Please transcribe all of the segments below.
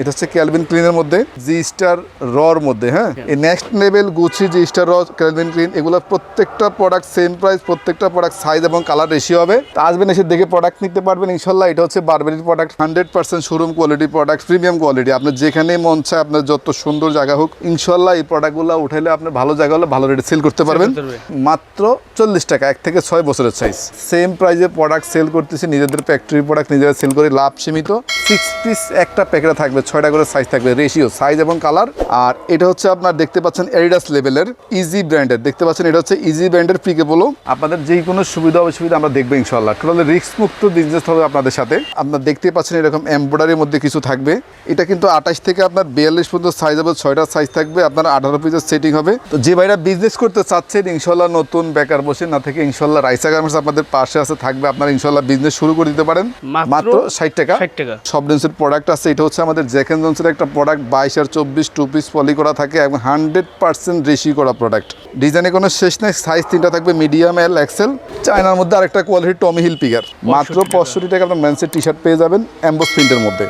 এটা হচ্ছে ক্যালভিন ক্লিনের মধ্যে জি স্টার রর মধ্যে হ্যাঁ? এই next level Gucci G star raw Calvin Klein এগুলো প্রত্যেকটা প্রোডাক্ট সেম প্রাইস প্রত্যেকটা প্রোডাক্ট সাইজ এবং কালার রেশিও হবে। তা আসবেন এসে দেখে প্রোডাক্ট নিতে পারবেন ইনশাল্লাহ এটা হচ্ছে বারবেরির product hundred percent showroom quality product premium quality আপনার যেখানে মন চায় আপনার যত সুন্দর জায়গা হোক ইনশাল্লাহ এই প্রোডাক্টগুলো উঠাইলে আপনার ভালো জায়গা হলে ভালো রেটে সেল করতে পারবেন। মাত্র চল্লিশ টাকা এক থেকে ছয় বছরের সাইজ সেম প্রাইজে প্রোডাক্ট সেল করতেছি নিজেদের ফ্যাক্টরি প্রোডাক্ট নিজেরা সেল করে লাভ সীমিত। সিক্স পিস একটা প্যাকেটে থাকবে ছয়টা করে সাইজ থাকবে রেশিও সাইজ এবং কালার আর এটা হচ্ছে আপনার দেখতে পাচ্ছেন এডিডাস লেভেলের ইজি ব্র্যান্ডের দেখতে পাচ্ছেন এটা হচ্ছে ইজি ব্র্যান্ডের পিকে বলো আপনাদের যে কোনো সুবিধা অসুবিধা আমরা দেখব ইনশাল্লাহ টোটালি রিস্ক মুক্ত বিজনেস হবে আপনাদের সাথে। আপনার দেখতে পাচ্ছেন এরকম এমব্রয়ডারির মধ্যে কিছু থাকবে। এটা কিন্তু আঠাশ থেকে আপনার বিয়াল্লিশ পর্যন্ত সাইজ হবে ছয়টা সাইজ থাকবে আপনার আঠারো পিসের সেটিং হবে। তো যে ভাইরা বিজনেস করতে চাচ্ছেন ইনশাল্লাহ নতুন বেকার বসে না থেকে ইনশাল্লাহ রাইসা গার্মেন্টস আপনাদের পাশে আছে থাকবে। আপনারা ইনশাল্লাহ বিজনেস শুরু করে দিতে পারেন। মাত্র ষাট টাকা। 60 টাকা। সব ডেন্সের প্রোডাক্ট আছে এটা হচ্ছে আমাদের জ্যাকেন জনসের একটা প্রোডাক্ট বাইশ আর চব্বিশ টু পিস পলি করা থাকে এবং হান্ড্রেড পার্সেন্ট রেশি করা প্রোডাক্ট ডিজাইনে কোনো শেষ নেই সাইজ তিনটা থাকবে মিডিয়াম এল এক্সেল চায়নার মধ্যে আরেকটা কোয়ালিটি টমি হিল পিগার মাত্র পঁয়ষট্টি টাকা আপনার ম্যান্সের টি শার্ট পেয়ে যাবেন অ্যাম্বোস প্রিন্টের মধ্যে।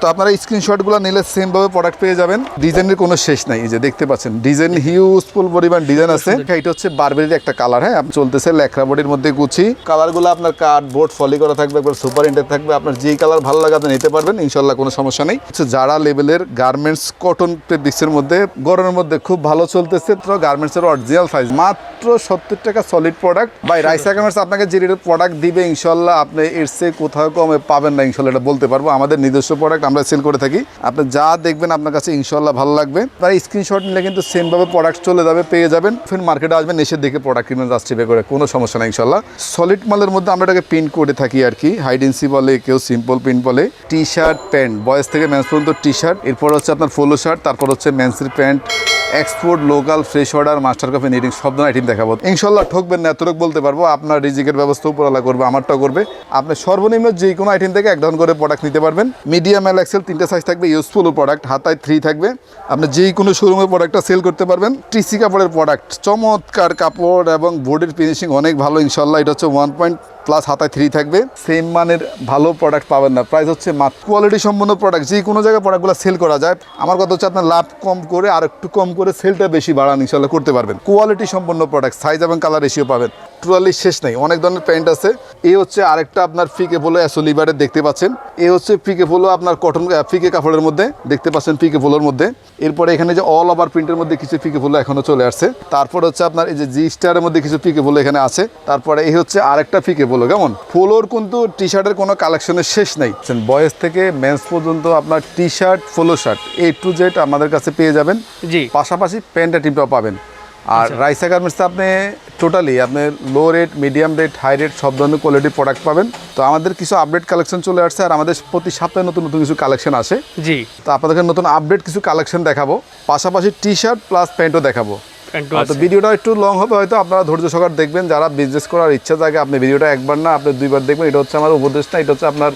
তো আপনারা স্ক্রিনশটগুলো নিলে সেমভাবে প্রোডাক্ট পেয়ে যাবেন। ডিজাইনের কোনো শেষ নাই এই যে দেখতে পাচ্ছেন। ডিজাইন হিউজফুল পরিমাণ ডিজাইন আছে। এটা হচ্ছে বারবেরির একটা কালার হ্যাঁ? চলতেছে লেখরা বডির মধ্যে গুছি কালারগুলো আপনার কার্ড বোর্ড ফলি করা থাকবে একবার সুপার ইন্টেক থাকবে। আপনার যেই কালার ভালো লাগে আপনি নিতে পারবেন। ইনশাল্লাহ কোনো সমস্যা নেই। হচ্ছে যারা লেভেলের গার্মেন্টস কটন ফেব্রিক্সের মধ্যে গরমের মধ্যে খুব ভালো চলতেছে তো গার্মেন্টসের অরিজিনাল সাইজ মাত্র সত্তর টাকা solid product by Raisa garments আপনাকে যে রেটের প্রোডাক্ট দিবে ইনশাল্লাহ আপনি এর চেয়ে কোথাও কমে পাবেন না ইনশাল্লাহ এটা বলতে পারব। আমাদের নিজস্ব প্রোডাক্ট আমরা সেল করে থাকি। আপনি যা দেখবেন আপনার কাছে ইনশাল্লাহ ভালো লাগবে। তার স্ক্রিনশট নিলে কিন্তু সেমভাবে প্রোডাক্ট চলে যাবে পেয়ে যাবেন। ফির মার্কেটে আসবেন এসে দেখে প্রোডাক্ট কিনবেন রাস্ট্রিপে করে কোনো সমস্যা নেই ইনশাল্লাহ। সলিড মালের মধ্যে আমরা এটাকে প্রিন্ট করে থাকি আর কি। হাইডেন্সি বলে কেউ সিম্পল প্রিন্ট বলে। টি শার্ট প্যান্ট বয়স থেকে ম্যান্স পর্যন্ত টি শার্ট এরপর হচ্ছে আপনার ফোলো শার্ট তারপর হচ্ছে ম্যান্সের pant export, local, fresh order, master copy knitting সব ধরনের আইটেম দেখাবো। ইনশাল্লাহ ঠকবেন না, এতটুকু বলতে পারব। আপনার রিজিকের ব্যবস্থা উপরালা করবে আমারটাও করবে। আপনি সর্বনিম্ন যে কোনো আইটেম থেকে এক ডাউন করে প্রোডাক্ট নিতে পারবেন। মিডিয়াম এল এক্সেল তিনটে সাইজ থাকবে ইউজফুল প্রোডাক্ট হাতায় থ্রি থাকবে। আপনি যে কোনো শোরুমের প্রোডাক্টটা সেল করতে পারবেন। টিসি কাপড়ের প্রোডাক্ট চমৎকার কাপড় এবং বোর্ডের ফিনিশিং অনেক ভালো ইনশাল্লাহ এটা হচ্ছে ওয়ান পয়েন্ট প্লাস হাতায় থ্রি থাকবে। সেম মানের ভালো প্রোডাক্ট পাবেন না। প্রাইস হচ্ছে মাত্র কোয়ালিটি সম্পন্ন প্রোডাক্ট যে কোনো জায়গায় প্রোডাক্টগুলো সেল করা যায়। আমার কথা হচ্ছে আপনার লাভ কম করে আর একটু কম করে সেলটা বেশি বাড়ান ইনশাল্লাহ করতে পারবেন। কোয়ালিটি সম্পন্ন প্রোডাক্ট সাইজ এবং কালার রেশিও পাবেন। টোটালি শেষ নেই। অনেক ধরনের প্যান্ট আছে। এই হচ্ছে আরেকটা আপনার ফিকে ফলো অ্যাসোলিভারের দেখতে পাচ্ছেন। এই হচ্ছে ফিকে ফলো আপনার কটন ফিকে কাপড়ের মধ্যে দেখতে পাচ্ছেন ফিকে ফলোর মধ্যে। এরপরে এখানে যে অল ওভার প্রিন্টের মধ্যে কিছু ফিকে ফলো এখনও চলে আসছে। তারপর হচ্ছে আপনার এই যে জি স্টারের মধ্যে কিছু ফিকে ফলো এখানে আছে। তারপরে এই হচ্ছে আরেকটা ফিকে ফলো কেমন? ফলোর কিন্তু টি শার্টের কোনো কালেকশনের শেষ নেই। বয়েস থেকে মেন্স পর্যন্ত আপনার T shirt polo shirt A to Z আমাদের কাছে পেয়ে যাবেন। জি। পাশাপাশি প্যান্ট টিপটাও পাবেন। আর রাইসা গার্মেন্টসে আপনি টোটালি আপনি low rate medium rate high rate সব ধরনের কোয়ালিটির প্রোডাক্ট পাবেন। তো আমাদের কিছু আপডেট কালেকশন চলে আসছে আর আমাদের প্রতি সপ্তাহে নতুন নতুন কিছু কালেকশন আসে। জি। তো আপনাদেরকে নতুন আপডেট কিছু কালেকশন দেখাবো। পাশাপাশি টি শার্ট প্লাস প্যান্টও দেখাবো তো ভিডিওটা একটু লং হবে হয়তো আপনারা ধৈর্য সহকার দেখবেন। যারা বিজনেস করার ইচ্ছা থাকে আপনি ভিডিওটা একবার না আপনি দুইবার দেখবেন। এটা হচ্ছে আমার উপদেশ না এটা হচ্ছে আপনার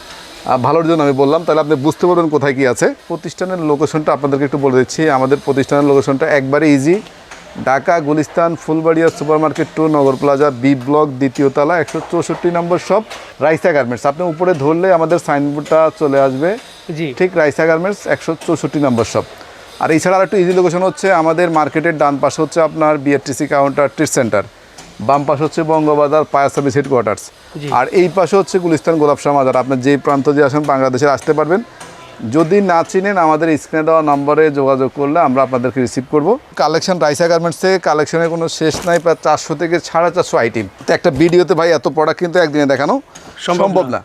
ভালোর জন্য আমি বললাম। তাহলে আপনি বুঝতে পারবেন কোথায় কি আছে। প্রতিষ্ঠানের লোকেশনটা আপনাদেরকে একটু বলে দিচ্ছি। আমাদের প্রতিষ্ঠানের লোকেশনটা একবারে easy Dhaka Gulistan Fulbaria super market two Nagar Plaza B block দ্বিতীয় তলা একশো চৌষট্টি নম্বর শপ রাইসা গার্মেন্টস। আপনি উপরে ধরলে আমাদের সাইনবোর্ডটা চলে আসবে। জি। ঠিক রাইসা গার্মেন্টস একশো চৌষট্টি নম্বর শপ। আর এছাড়া আর একটু ইজি লোকেশন হচ্ছে আমাদের মার্কেটের ডান পাশে হচ্ছে আপনার বিআরটিসি কাউন্টার ট্রিট সেন্টার। বাম পাশে হচ্ছে বঙ্গবাজার ফায়ার সার্ভিস হেডকোয়ার্টার্স। আর এই পাশে হচ্ছে গুলিস্তান গোলাপশাহ মাজার। আপনার যেই প্রান্ত দিয়ে আসেন বাংলাদেশে আসতে পারবেন। যদি না চিনেন আমাদের স্ক্রিনে দেওয়া নম্বরে যোগাযোগ করলে আমরা আপনাদেরকে রিসিভ করব। কালেকশন রাইসা গার্মেন্টসে কালেকশনের কোনো শেষ নাই প্রায় চারশো থেকে সাড়ে চারশো আইটেম তো একটা ভিডিওতে ভাই এত প্রোডাক্ট কিন্তু একদিনে দেখানো সম্ভব না।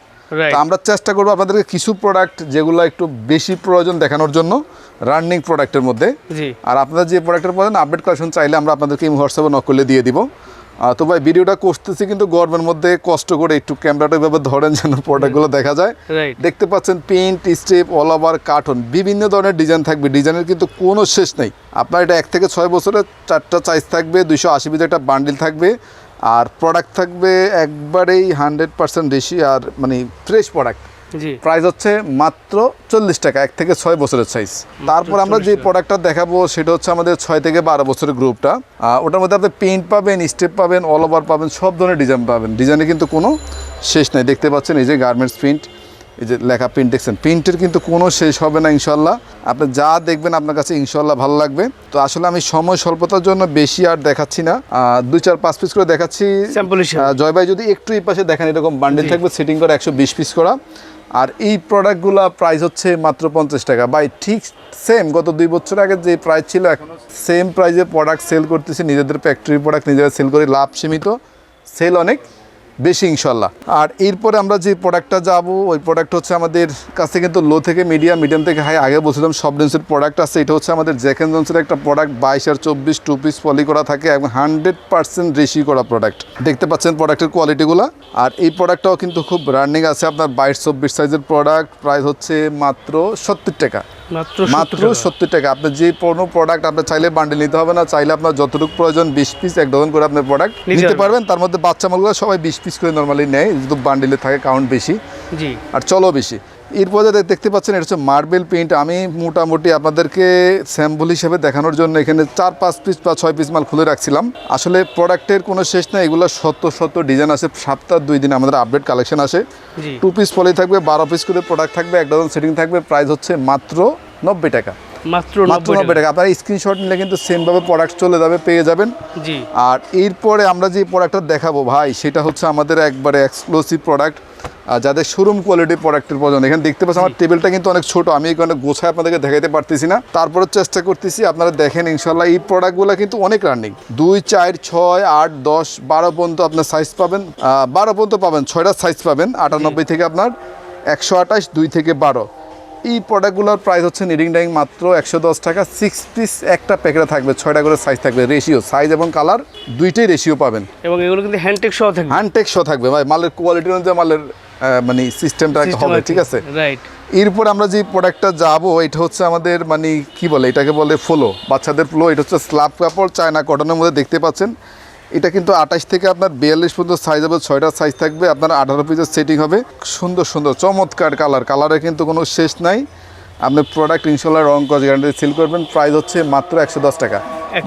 আমরা চেষ্টা করব আপনাদেরকে কিছু প্রোডাক্ট যেগুলো একটু বেশি প্রয়োজন দেখানোর জন্য রানিং প্রোডাক্টের মধ্যে। আর আপনারা যে প্রোডাক্টের প্রয়োজন আপডেট কালেকশন চাইলে আমরা আপনাদেরকে এই হোয়াটসঅ্যাপে নক করলে দিয়ে দিব। তো ভাই ভিডিওটা করতেছি কিন্তু গরমের মধ্যে কষ্ট করে একটু ক্যামেরাটা এভাবে ধরেন যেন প্রোডাক্টগুলো দেখা যায়। দেখতে পাচ্ছেন print step all over cartoon বিভিন্ন ধরনের ডিজাইন থাকবে। ডিজাইনের কিন্তু কোনো শেষ নেই। আপনার এটা এক থেকে ছয় বছরের চারটা সাইজ থাকবে দুইশো আশি পিস একটা বান্ডিল থাকবে। আর প্রোডাক্ট থাকবে একবারেই হান্ড্রেড পার্সেন্ট বেশি আর মানে ফ্রেশ প্রোডাক্ট প্রাইস হচ্ছে মাত্র চল্লিশ টাকা এক থেকে ছয় বছরের সাইজ তারপর আমরা যে প্রোডাক্টটা দেখাবো সেটা হচ্ছে আমাদের ছয় থেকে বারো বছরের গ্রুপটা ওটার মধ্যে আপনি পেইন্ট পাবেন স্টেপ পাবেন অল ওভার পাবেন সব ধরনের ডিজাইন পাবেন। ডিজাইনে কিন্তু কোনো শেষ নেই। দেখতে পাচ্ছেন এই যে গার্মেন্টস প্রিন্ট এই যে লেখা প্রিন্ট দেখছেন। প্রিন্টের কিন্তু কোনো শেষ হবে না ইনশাল্লাহ আপনি যা দেখবেন আপনার কাছে ইনশাল্লাহ ভালো লাগবে। তো আসলে আমি সময় স্বল্পতার জন্য বেশি আর দেখাচ্ছি না। দুই চার পাঁচ পিস করে দেখাচ্ছি। জয় ভাই যদি একটু এই পাশে দেখেন এরকম বান্ডিল থাকবে সেটিং করে একশো বিশ পিস করা। আর এই প্রোডাক্টগুলো প্রাইস হচ্ছে মাত্র পঞ্চাশ টাকা। বাই ঠিক সেম গত দুই বছর আগে যে প্রাইস ছিল এখন সেম প্রাইসে প্রোডাক্ট সেল করতেছি, নিজেদের ফ্যাক্টরি প্রোডাক্ট নিজেরা সেল করে, লাভ সীমিত সেল অনেক। বেশি ইনশাল্লাহ। আর এরপরে আমরা যে প্রোডাক্টটা যাব, ওই প্রোডাক্ট হচ্ছে আমাদের কাছে কিন্তু লো থেকে মিডিয়াম মিডিয়াম থেকে হাই আগে বলছিলাম সব ডেন্সের প্রোডাক্ট আছে। এটা হচ্ছে আমাদের জ্যাকেন জনসের একটা প্রোডাক্ট বাইশ আর চব্বিশ টু পিস পলি করা থাকে এবং হান্ড্রেড পার্সেন্ট রেশি করা প্রোডাক্ট দেখতে পাচ্ছেন প্রোডাক্টের কোয়ালিটিগুলো আর এই প্রোডাক্টটাও কিন্তু খুব রানিং আছে আপনার বাইশ, চব্বিশ সাইজের প্রোডাক্ট প্রাইস হচ্ছে মাত্র সত্তর টাকা। মাত্র মাত্র 70 টাকা। সত্তর টাকা। আপনি যে কোনো প্রোডাক্ট আপনার চাইলে বান্ডিল নিতে হবে না চাইলে আপনার যতটুকু প্রয়োজন বিশ পিস এক ডজন করে আপনার প্রোডাক্ট নিতে পারবেন। তার মধ্যে বাচ্চা মালগুলো সবাই বিশ পিস করে নর্মালি নেয় যেহেতু বান্ডিলে থাকে কাউন্ট বেশি। আর চলো বেশি। এরপরে দেখতে পাচ্ছেন এটা হচ্ছে মার্বেল পেন্ট আমি মোটামুটি আপনাদেরকে স্যাম্পল হিসেবে দেখানোর জন্য এখানে চার পাঁচ পিস বা ছয় পিস মাল খুলে রাখছিলাম। আসলে প্রোডাক্টের কোনো শেষ নেই এগুলো শত শত ডিজাইন আছে সপ্তাহ দুই দিন আমাদের আপডেট কালেকশন আসে টু পিস পলি থাকবে বারো পিস করে প্রোডাক্ট থাকবে এক ডজন সেটিং থাকবে প্রাইস হচ্ছে মাত্র নব্বই টাকা। মাত্র মাত্র নব্বই টাকা। আপনার স্ক্রিনশট নিলে কিন্তু সেমভাবে প্রোডাক্ট চলে যাবে পেয়ে যাবেন। জি। আর এরপরে আমরা যে প্রোডাক্টটা দেখাবো ভাই সেটা হচ্ছে আমাদের একবারে এক্সক্লুসিভ প্রোডাক্ট যাদের শোরুম কোয়ালিটির প্রোডাক্টের প্রয়োজন। এখানে দেখতে পাচ্ছেন আমার টেবিলটা কিন্তু অনেক ছোট আমি এখানে গোছায় আপনাদেরকে দেখাতে পারতেছি না। তারপরে চেষ্টা করতেছি আপনারা দেখেন ইনশাল্লাহ এই প্রোডাক্টগুলো কিন্তু অনেক রানিং দুই চার ছয় আট দশ বারো পর্যন্ত আপনার সাইজ পাবেন বারো পর্যন্ত পাবেন ছয়টা সাইজ পাবেন আটানব্বই থেকে আপনার একশো আঠাশ দুই থেকে বারো। এই প্রোডাক্টগুলোর প্রাইস হচ্ছে নিডিং ডাইং মাত্র একশো দশ টাকা সিক্স পিস একটা প্যাকেটে থাকবে ছয়টা করে সাইজ থাকবে রেশিও সাইজ এবং কালার দুইটাই রেশিও পাবেন। এবং এগুলো কিন্তু হ্যান্ডটেক সহ থাকবে। হ্যান্ডটেক শো থাকবে ভাই মালের কোয়ালিটি অনুযায়ী মালের মানে সিস্টেমটা হবে ঠিক আছে? রাইট এরপর আমরা যে প্রোডাক্টটা যাব এটা হচ্ছে আমাদের মানে কি বলে এটাকে বলে ফলো বাচ্চাদের ফ্লো এটা হচ্ছে স্ল্যাব কাপড় চায়না কটনের মধ্যে দেখতে পাচ্ছেন। এটা কিন্তু আঠাশ থেকে আপনার বিয়াল্লিশ পর্যন্ত সাইজ হবে ছয়টা সাইজ থাকবে আপনার আঠারো পিসের সেটিং হবে। সুন্দর সুন্দর চমৎকার কালার কালারে কিন্তু কোনো শেষ নাই। আপনি প্রোডাক্ট ইনশাল্লাহ রং কজ গ্যারান্টি সেল করবেন। প্রাইস হচ্ছে মাত্র একশো দশ টাকা।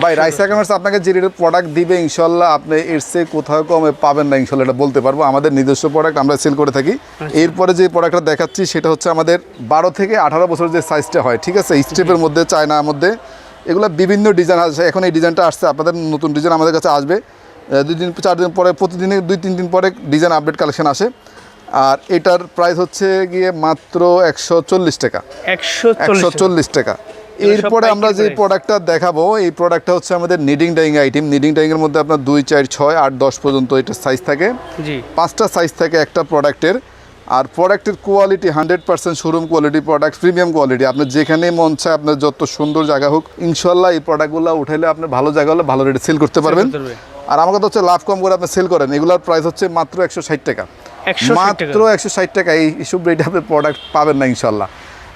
ভাই রাইস কমার্স আপনাকে যে রেটের প্রোডাক্ট দিবে ইনশাল্লাহ আপনি এর চেয়ে কোথাও কমে পাবেন না ইনশাল্লাহ এটা বলতে পারব। আমাদের নিজস্ব প্রোডাক্ট আমরা সেল করে থাকি। এরপরে যে প্রোডাক্টটা দেখাচ্ছি সেটা হচ্ছে আমাদের বারো থেকে আঠারো বছর যে সাইজটা হয় ঠিক আছে? স্টেপের মধ্যে চায়নার মধ্যে। এগুলো বিভিন্ন ডিজাইন আছে। এখন এই ডিজাইনটা আসছে আপনাদের নতুন ডিজাইন আমাদের কাছে আসবে। দুই দিন চার দিন পরে প্রতিদিনে দুই তিন দিন পরে ডিজাইন আপডেট কালেকশন আসে। আর এটার প্রাইস হচ্ছে গিয়ে মাত্র একশো চল্লিশ টাকা। একশো চল্লিশ টাকা। এরপরে আমরা যে প্রোডাক্টটা দেখাবো এই প্রোডাক্টটা হচ্ছে আমাদের নিডিং ডাইং আইটেম নিডিং ডাইংয়ের মধ্যে আপনার দুই চার ছয় আট দশ পর্যন্ত এটা সাইজ থাকে। পাঁচটা সাইজ থাকে একটা প্রোডাক্টের। আর প্রোডাক্টের quality hundred percent showroom quality product premium quality আপনার যেখানে মন চায় আপনার যত সুন্দর জায়গা হোক ইনশাল্লাহ এই প্রোডাক্টগুলো উঠাইলে আপনি ভালো জায়গা হলে ভালো রেটে সেল করতে পারবেন। আর আমার কথা হচ্ছে লাভ কম করে আপনি সেল করেন। এগুলোর প্রাইস হচ্ছে মাত্র একশো ষাট টাকা। মাত্র একশো ষাট টাকা। এই এইসব রেটে আপনি প্রোডাক্ট পাবেন না ইনশাল্লাহ।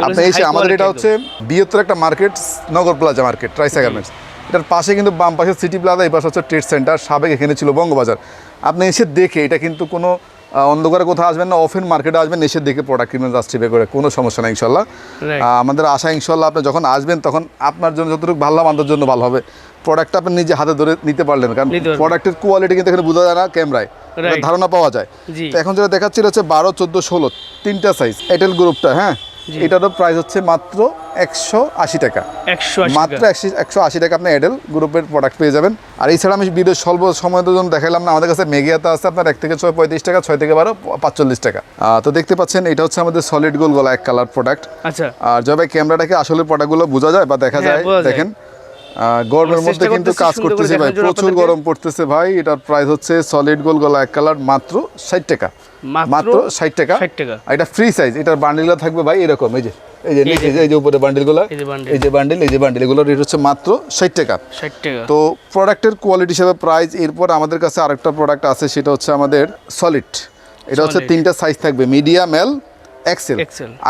আপনি এসে আমাদের এটা হচ্ছে বৃহত্তর একটা মার্কেট নগর প্লাজা মার্কেট ট্রাইসা গার্মেন্টস এটার পাশে কিন্তু বাম পাশে সিটি প্লাজা এই পাশে হচ্ছে ট্রেড সেন্টার সাবেক এখানে ছিল বঙ্গবাজার। আপনি এসে দেখে এটা কিন্তু কোনো অন্ধকারে কোথাও আসবেন না অফেন মার্কেটে আসবেন এসে দেখে প্রোডাক্ট কিনবেন জাস্টিফাই করে কোনো সমস্যা নেই ইনশাল্লাহ। আমাদের আশা ইনশাল্লাহ আপনি যখন আসবেন তখন আপনার জন্য যতটুকু ভালো আমাদের জন্য ভালো হবে। প্রোডাক্টটা আপনি নিজে হাতে ধরে নিতে পারলেন কারণ। প্রোডাক্টের কোয়ালিটি কিন্তু এখানে বোঝা যায় না ক্যামেরায় ধারণা পাওয়া যায়। তো এখন যেটা দেখাচ্ছি হচ্ছে বারো চোদ্দ ষোলো তিনটা সাইজ এটেল গ্রুপটা হ্যাঁ। এটারও প্রাইস হচ্ছে মাত্র একশো আশি টাকা। মাত্র একশো আশি টাকা আপনি এডেল গ্রুপের প্রোডাক্ট পেয়ে যাবেন। আর এছাড়া আমি ভিডিও স্বল্প সময়ের জন্য দেখালাম না আমাদের কাছে মেগিয়াতে আছে আপনার এক থেকে ছয় পঁয়ত্রিশ টাকা ছয় থেকে বারো পাঁচচল্লিশ টাকা। তো দেখতে পাচ্ছেন এটা হচ্ছে আমাদের সলিড গোল গলা এক কালার প্রোডাক্ট আচ্ছা। আর যবে ক্যামেরাটাকে আসলে প্রোডাক্টগুলো বোঝা যায় বা দেখা হ্যাঁ, যায় দেখেন। আহ, গরমের মধ্যে কিন্তু কাজ করতেছে ভাই প্রচুর গরম পড়তেছে ভাই এটার প্রাইস হচ্ছে সলিড গোল গলা এক কালার মাত্র ষাট টাকা। মাত্র মাত্র ষাট টাকা? 60 টাকা। এটা ফ্রি সাইজ এটার বান্ডিলগুলো থাকবে ভাই এরকম এই যে এই যে নিচে এই যে উপরে বান্ডিলগুলো এই যে বান্ডিল এই যে বান্ডিল এগুলোর রেট হচ্ছে মাত্র ষাট টাকা। ষাট টাকা। তো প্রোডাক্টের কোয়ালিটি হিসেবে প্রাইস এরপর আমাদের কাছে আরেকটা প্রোডাক্ট আছে সেটা হচ্ছে আমাদের সলিড এটা হচ্ছে। তিনটা সাইজ থাকবে মিডিয়াম এল এক্সেল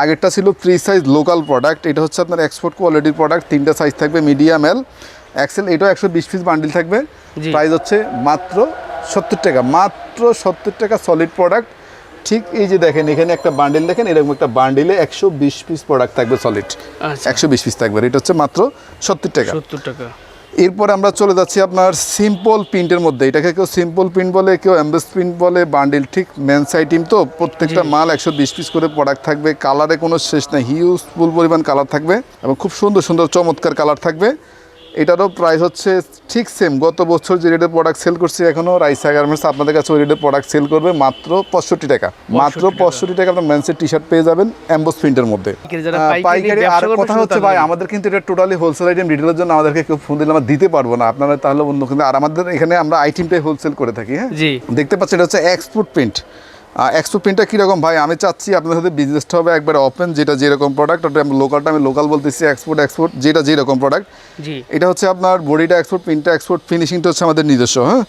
আগেরটা ছিল ফ্রি সাইজ লোকাল প্রোডাক্ট এটা হচ্ছে আপনার এক্সপোর্ট কোয়ালিটির প্রোডাক্ট তিনটা সাইজ থাকবে মিডিয়াম এল এক্সেল এটাও একশো বিশ পিস বান্ডিল থাকবে। প্রাইস হচ্ছে মাত্র সত্তর টাকা মাত্র সত্তর টাকা সলিড প্রোডাক্ট ঠিক এই যে দেখেন এখানে একটা বান্ডিল দেখেন এরকম একটা বান্ডিলে একশো বিশ পিস প্রোডাক্ট থাকবে সলিড আচ্ছা। একশো বিশ পিস থাকবে এটা হচ্ছে মাত্র সত্তর টাকা। সত্তর টাকা। এরপরে আমরা চলে যাচ্ছি আপনার সিম্পল প্রিন্টের মধ্যে। এটাকে কেউ সিম্পল প্রিন্ট বলে কেউ অ্যাম্বেস প্রিন্ট বলে বান্ডিল ঠিক মেন্স আইটেম তো প্রত্যেকটা মাল একশো বিশ পিস করে প্রোডাক্ট থাকবে। কালারে কোনো শেষ নেই হিউজফুল পরিমাণ কালার থাকবে এবং খুব সুন্দর সুন্দর চমৎকার কালার থাকবে। এটারও প্রাইস হচ্ছে ঠিক সেম গত বছর যে রেটের প্রোডাক্ট সেল করছি এখনও রাইসা গার্মেন্টস আপনাদের কাছে ওই রেটের প্রোডাক্ট সেল করবে মাত্র পঁয়ষট্টি টাকা। মাত্র পঁয়ষট্টি টাকা আপনার মেন্সের টি শার্ট পেয়ে যাবেন অ্যাম্বোস প্রিন্টের মধ্যে। পাইকারি আর কথা হচ্ছে ভাই আমাদের কিন্তু এটা টোটালি হোলসেল আইটেম রিটেলের জন্য আমাদেরকে কেউ ফোন দিলে আমরা দিতে পারব না। আপনারা তাহলে অন্য কিন্তু আর আমাদের এখানে আমরা আইটেমটাই হোলসেল করে থাকি হ্যাঁ? দেখতে পাচ্ছেন এটা হচ্ছে এক্সপোর্ট প্রিন্ট এক্সপোর্ট প্রিন্টটা কীরকম? ভাই আমি চাচ্ছি আপনার সাথে বিজনেসটা হবে একবার ওপেন যেটা যেরকম প্রোডাক্ট ওটা আমি লোকালটা আমি লোকাল বলতেছি এক্সপোর্ট এক্সপোর্ট যেটা যেরকম প্রোডাক্ট এটা হচ্ছে আপনার বডিটা এক্সপোর্ট প্রিন্টটা এক্সপোর্ট ফিনিশিংটা হচ্ছে আমাদের নিজস্ব হ্যাঁ?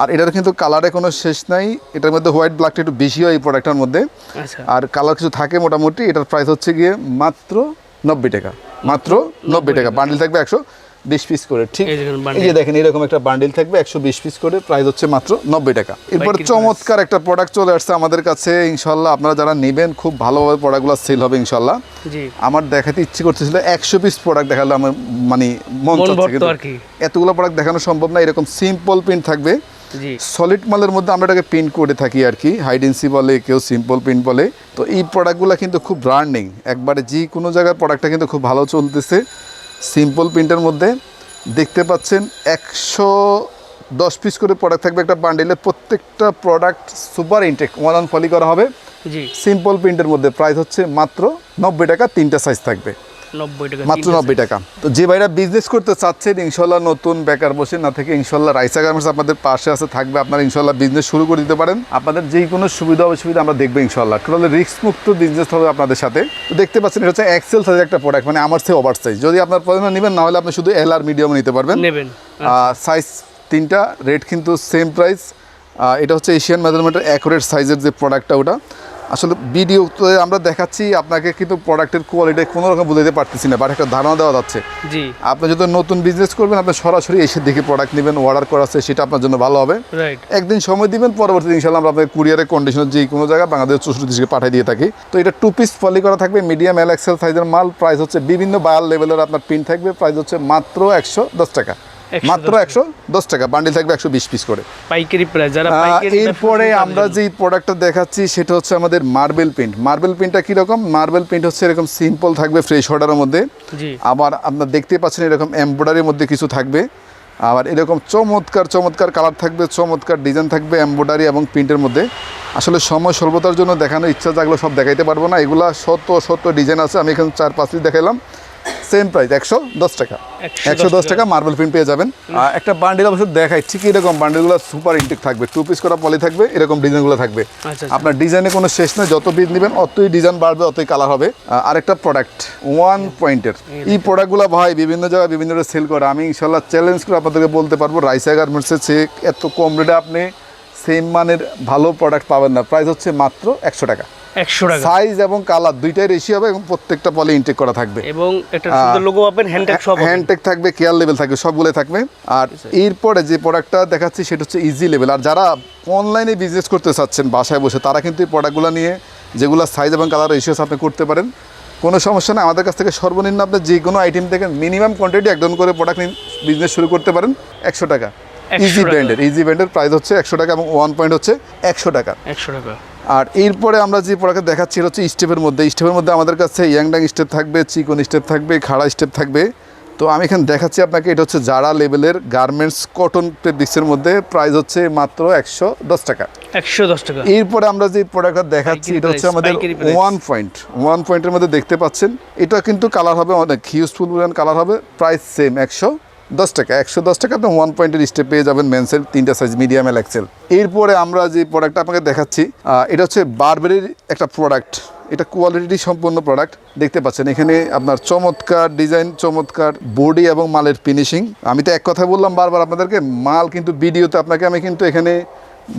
আর এটার কিন্তু কালারে কোনো শেষ নাই এটার মধ্যে হোয়াইট ব্ল্যাকটা একটু বেশি হয় এই প্রোডাক্টটার মধ্যে। আচ্ছা। আর কালার কিছু থাকে মোটামুটি এটার প্রাইস হচ্ছে গিয়ে মাত্র নব্বই টাকা মাত্র নব্বই টাকা বান্ডিল থাকবে একশো। বিশ পিস করে ঠিক? এই যে দেখেন এরকম একটা বান্ডিল থাকবে একশো বিশ পিস করে প্রাইস হচ্ছে মাত্র নব্বই টাকা। এরপর চমৎকার একটা প্রোডাক্ট চলে আসছে আমাদের কাছে ইনশাল্লাহ। আপনারা যারা নেবেন খুব ভালোভাবে প্রোডাক্টগুলো সেল হবে ইনশাল্লাহ। আমার দেখাতে ইচ্ছে করতেছিল একশো পিস প্রোডাক্ট দেখালে আমার মানে মন। এতগুলো প্রোডাক্ট দেখানো সম্ভব না এরকম সিম্পল প্রিন্ট থাকবে। সলিড মালের মধ্যে আমরা এটাকে প্রিন্ট করে থাকি আর কি হাইডেন্সি বলে কেউ সিম্পল প্রিন্ট বলে। তো এই প্রোডাক্টগুলো কিন্তু খুব ব্র্যান্ডিং একবারে যে কোনো জায়গার প্রোডাক্টটা কিন্তু খুব ভালো চলতেছে। সিম্পল প্রিন্টের মধ্যে দেখতে পাচ্ছেন একশো দশ পিস করে প্রোডাক্ট থাকবে একটা বান্ডিলের প্রত্যেকটা product super intact one on poly করা হবে। সিম্পল প্রিন্টের মধ্যে প্রাইস হচ্ছে মাত্র নব্বই টাকা তিনটা সাইজ থাকবে। মাত্র নব্বই টাকা। তো যে ভাইরা বিজনেস করতে চাচ্ছেন ইনশাল্লাহ নতুন বেকার বসে না থেকে ইনশাল্লাহ রাইসা গার্মেন্টস আপনাদের পাশে আছে থাকবে আপনারা ইনশাল্লাহ বিজনেস শুরু করে দিতে পারেন। আপনাদের যে কোনো সুবিধা অসুবিধা আমরা দেখব ইনশাল্লাহ। টোটালি রিস্ক মুক্ত বিজনেস হবে আপনাদের সাথে। তো দেখতে পাচ্ছেন এটা হচ্ছে এক্সেল সাইজ একটা প্রোডাক্ট মানে আমার চেয়ে ওভার সাইজ যদি আপনার প্রয়োজন নেবেন না হলে আপনি শুধু এল আর মিডিয়াম নিতে পারবেন। নেবেন সাইজ তিনটা রেট কিন্তু সেম প্রাইস এটা হচ্ছে এশিয়ান মেজারমেন্টের অ্যাকুরেট সাইজের যে প্রোডাক্টটা ওটা। আসলে ভিডিওতে আমরা দেখাচ্ছি আপনাকে কিন্তু প্রোডাক্টের কোয়ালিটি কোনো রকম বুঝাতে পারতেছি না বাট একটা ধারণা দেওয়া যাচ্ছে। জি। আপনি যদি নতুন বিজনেস করবেন আপনি সরাসরি এসে দেখে প্রোডাক্ট নেবেন অর্ডার করা আছে সেটা আপনার জন্য ভালো হবে। রাইট একদিন সময় দিবেন পরবর্তী ইনশাল্লাহ আমরা আপনাদের কুরিয়ারের কন্ডিশনের যে কোনো জায়গায় বাংলাদেশ চৌষট্টি দেশকে পাঠিয়ে দিয়ে থাকি। তো এটা টু পিস ফলি করা থাকবে মিডিয়াম এল এক্সেল সাইজের মাল প্রাইস হচ্ছে বিভিন্ন বায়ার লেভেলের আপনার প্রিন্ট থাকবে প্রাইস হচ্ছে মাত্র একশো দশ টাকা। 110 মাত্র একশো দশ টাকা। বান্ডিল থাকবে একশো বিশ পিস করে। পাইকারি প্রাইস যারা এরপরে আমরা যে প্রোডাক্টটা দেখাচ্ছি সেটা হচ্ছে আমাদের মার্বেল প্রিন্ট মার্বেল প্রিন্টটা কীরকম মার্বেল প্রিন্ট হচ্ছে এরকম সিম্পল থাকবে ফ্রেশ অর্ডারের মধ্যে। আবার আপনার দেখতে পাচ্ছেন এরকম এমব্রয়ডারির মধ্যে কিছু থাকবে। আবার এরকম চমৎকার চমৎকার কালার থাকবে চমৎকার ডিজাইন থাকবে এমব্রয়ডারি এবং প্রিন্টের মধ্যে। আসলে সময় স্বল্পতার জন্য দেখানোর ইচ্ছা থাকলে সব দেখাইতে পারব না। এগুলা শত শত ডিজাইন আছে। আমি এখানে চার পাঁচ পিস দেখাইলাম। সেম প্রাইস একশো দশ টাকা। একশো দশ টাকা মার্বেল প্রিন্ট পেয়ে যাবেন। আর একটা বান্ডিল অবশ্য দেখাই ঠিক এরকম বান্ডিলগুলো সুপার ইনটেক থাকবে। টু পিস করা পলি থাকবে এরকম ডিজাইনগুলো থাকবে। আচ্ছা আচ্ছা। আপনার ডিজাইনে কোনো শেষ নেই যত পিস নেবেন অতই ডিজাইন বাড়বে অতই কালার হবে। আর একটা প্রোডাক্ট ওয়ান পয়েন্টের এই প্রোডাক্টগুলো ভাই বিভিন্ন জায়গায় বিভিন্ন সেল করে। আমি ইনশাল্লাহ চ্যালেঞ্জ করে আপনাদেরকে বলতে পারব রাইসা গার্মেন্টসের চেয়ে এত কম রেটে আপনি সেম মানের ভালো প্রোডাক্ট পাবেন না। প্রাইস হচ্ছে মাত্র একশো টাকা। একশো টাকা। সাইজ এবং কালার দুইটাই রেশি হবে এবং প্রত্যেকটা পলে ইনটেক করা থাকবে। এবং একটা সুন্দর লোগো পাবেন হ্যান্ডটেক সব হ্যান্ডটেক থাকবে কেয়ার লেভেল থাকবে সবগুলো থাকবে। আর এরপরে যে প্রোডাক্টটা দেখাচ্ছি সেটা হচ্ছে ইজি লেভেল আর যারা অনলাইনে বিজনেস করতে চাচ্ছেন বাসায় বসে তারা কিন্তু এই প্রোডাক্টগুলো নিয়ে যেগুলো সাইজ এবং কালার রেশিওস আপনি করতে পারেন। কোনো সমস্যা নেই আমাদের কাছ থেকে সর্বনিম্ন আপনি যে কোনো আইটেম থেকে মিনিমাম কোয়ান্টিটি একজন করে প্রোডাক্ট নিয়ে বিজনেস শুরু করতে পারেন একশো টাকা। 100 ইজি ব্র্যান্ডের ইজি ব্র্যান্ডের প্রাইস হচ্ছে একশো টাকা এবং ওয়ান পয়েন্ট হচ্ছে একশো টাকা। একশো টাকা। আর এরপরে আমরা যে প্রোডাক্ট দেখাচ্ছি হচ্ছে স্টেপের মধ্যে। স্টেপের মধ্যে আমাদের কাছে ইয়াংডাং স্টেপ থাকবে চিকন স্টেপ থাকবে খাড়া স্টেপ থাকবে। তো আমি এখানে দেখাচ্ছি আপনাকে এটা হচ্ছে জারা লেভেলের গার্মেন্টস কটন ফেব্রিক্সের মধ্যে। প্রাইস হচ্ছে মাত্র একশো দশ টাকা। একশো দশ টাকা। এরপরে আমরা যে প্রোডাক্টটা দেখাচ্ছি এটা হচ্ছে আমাদের ওয়ান পয়েন্ট ওয়ান পয়েন্টের মধ্যে দেখতে পাচ্ছেন। এটা কিন্তু কালার হবে অনেক হিউজফুল কালার হবে। প্রাইস সেম একশো দশ টাকা, একশো দশ টাকা আপনি ওয়ান পয়েন্টের স্টেপ পেয়ে যাবেন মেন্সেল তিনটা সাইজ মিডিয়াম এল এক্সেল এরপরে আমরা যে প্রোডাক্টটা আপনাকে দেখাচ্ছি এটা হচ্ছে বারবেরির একটা প্রোডাক্ট এটা কোয়ালিটি সম্পন্ন প্রোডাক্ট দেখতে পাচ্ছেন, এখানে আপনার চমৎকার ডিজাইন চমৎকার বডি এবং মালের ফিনিশিং আমি তো এক কথা বললাম বারবার আপনাদেরকে, মাল কিন্তু ভিডিওতে আপনাকে আমি কিন্তু এখানে